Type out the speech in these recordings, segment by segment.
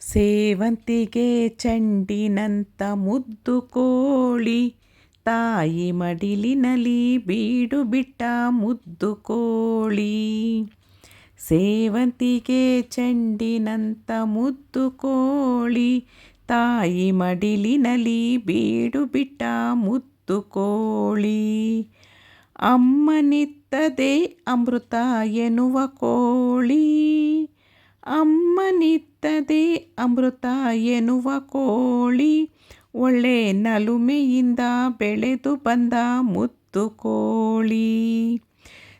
ಸೇವಂತಿಗೆ ಚಂಡಿನಂತ ಮುದ್ದು ಕೋಳಿ, ತಾಯಿ ಮಡಿಲಿನಲಿ ಬೀಡು ಬಿಟ್ಟ ಮುದ್ದು ಕೋಳಿ. ಸೇವಂತಿಗೆ ಚಂಡಿನಂತ ಮುದ್ದು ಕೋಳಿ, ತಾಯಿ ಮಡಿಲಿನಲಿ ಬೀಡು ಬಿಟ್ಟ ಮುದ್ದು ಕೋಳಿ. ಅಮ್ಮನಿತ್ತದೆ ಅಮೃತ ಎನ್ನುವ ಕೋಳಿ ಅಮ್ಮನಿತ್ತದೆ ಅಮೃತ ಎನ್ನುವ ಕೋಳಿ ಒಳ್ಳೆ ನಲುಮೆಯಿಂದ ಬೆಳೆದು ಬಂದ ಮುತ್ತು ಕೋಳಿ.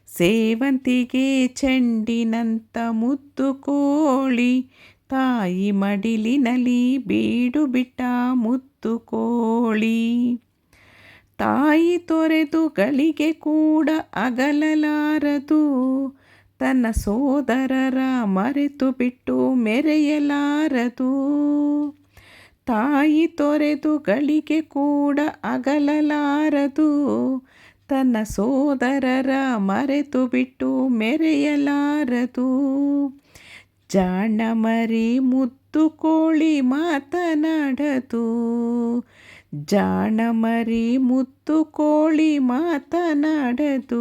ಸೇವಂತಿಗೆ ಚೆಂಡಿನಂತ ಮುತ್ತು ಕೋಳಿ ತಾಯಿ ಮಡಿಲಿನಲ್ಲಿ ಬೀಡು ಬಿಟ್ಟ ಮುತ್ತು ಕೋಳಿ. ತಾಯಿ ತೊರೆದು ಗಳಿಗೆ ಕೂಡ ಅಗಲಲಾರದು. ತನ್ನ ಸೋದರರ ಮರೆತು ಬಿಟ್ಟು ಮೆರೆಯಲಾರದು. ತಾಯಿ ತೊರೆದು ಗಳಿಗೆ ಕೂಡ ಅಗಲಲಾರದು. ತನ್ನ ಸೋದರರ ಮರೆತು ಬಿಟ್ಟು ಮೆರೆಯಲಾರದು. ಜಾಣ ಮರಿ ಮುತ್ತು ಕೋಳಿ ಮಾತನಾಡದು. ಜಾಣ ಮರಿ ಮುತ್ತು ಕೋಳಿ ಮಾತನಾಡದು.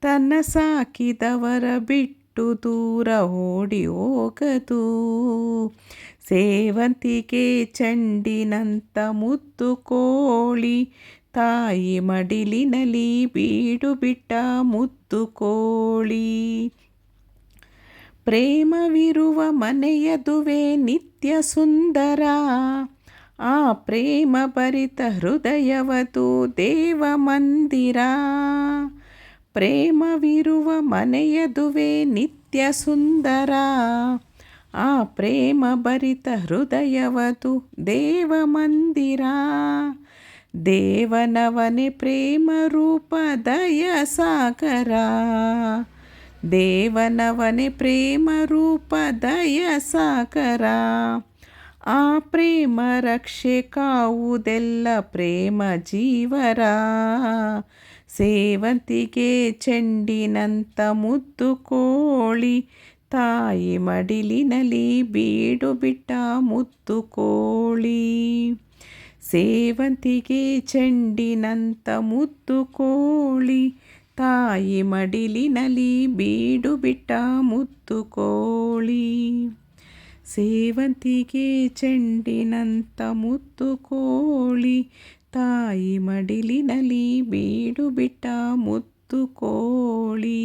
ತನ್ನ ಸಾಕಿದವರ ಬಿಟ್ಟು ದೂರ ಓಡಿ ಹೋಗದು. ಸೇವಂತಿಗೆ ಚಂಡಿನಂತ ಮುದ್ದು ಕೋಳಿ ತಾಯಿ ಮಡಿಲಿನಲ್ಲಿ ಬೀಡು ಬಿಟ್ಟ ಮುತ್ತು ಕೋಳಿ. ಪ್ರೇಮವಿರುವ ಮನೆಯದುವೆ ನಿತ್ಯ ಸುಂದರ. ಆ ಪ್ರೇಮ ಭರಿತ ಹೃದಯವದು ದೇವ ಮಂದಿರ. ಪ್ರೇಮವಿರುವ ಮನೆಯದುವೆ ನಿತ್ಯ ಸುಂದರ ಆ ಪ್ರೇಮ ಭರಿತ ಹೃದಯವದು ದೇವ ಮಂದಿರ ದೇವನವನೆ ಪ್ರೇಮ ರೂಪ ದಯ ಸಾಗರ ದೇವನವನೆ ಪ್ರೇಮ ರೂಪ ದಯ ಸಾಗರ ಆ ಪ್ರೇಮ ರಕ್ಷೆ ಕಾವುದೆಲ್ಲ ಪ್ರೇಮ ಜೀವರ ಸೇವಂತಿಗೆ ಚೆಂಡಿನಂತ ಮುದ್ದು ಕೋಳಿ ತಾಯಿ ಮಡಿಲಿನಲ್ಲಿ ಬೀಡು ಬಿಟ್ಟ ಮುದ್ದು ಕೋಳಿ. ಸೇವಂತಿಗೆ ಚೆಂಡಿನಂತ ಮುದ್ದು ಕೋಳಿ ತಾಯಿ ಮಡಿಲಿನಲ್ಲಿ ಬೀಡು ಬಿಟ್ಟ ಮುದ್ದು ಕೋಳಿ. ಸೇವಂತಿಗೆ ಚೆಂಡಿನಂತ ಮುತ್ತು ಕೋಳಿ ತಾಯಿ ಮಡಿಲಿನಲಿ ಬೀಡು ಬಿಟ್ಟ ಮುತ್ತು ಕೋಳಿ.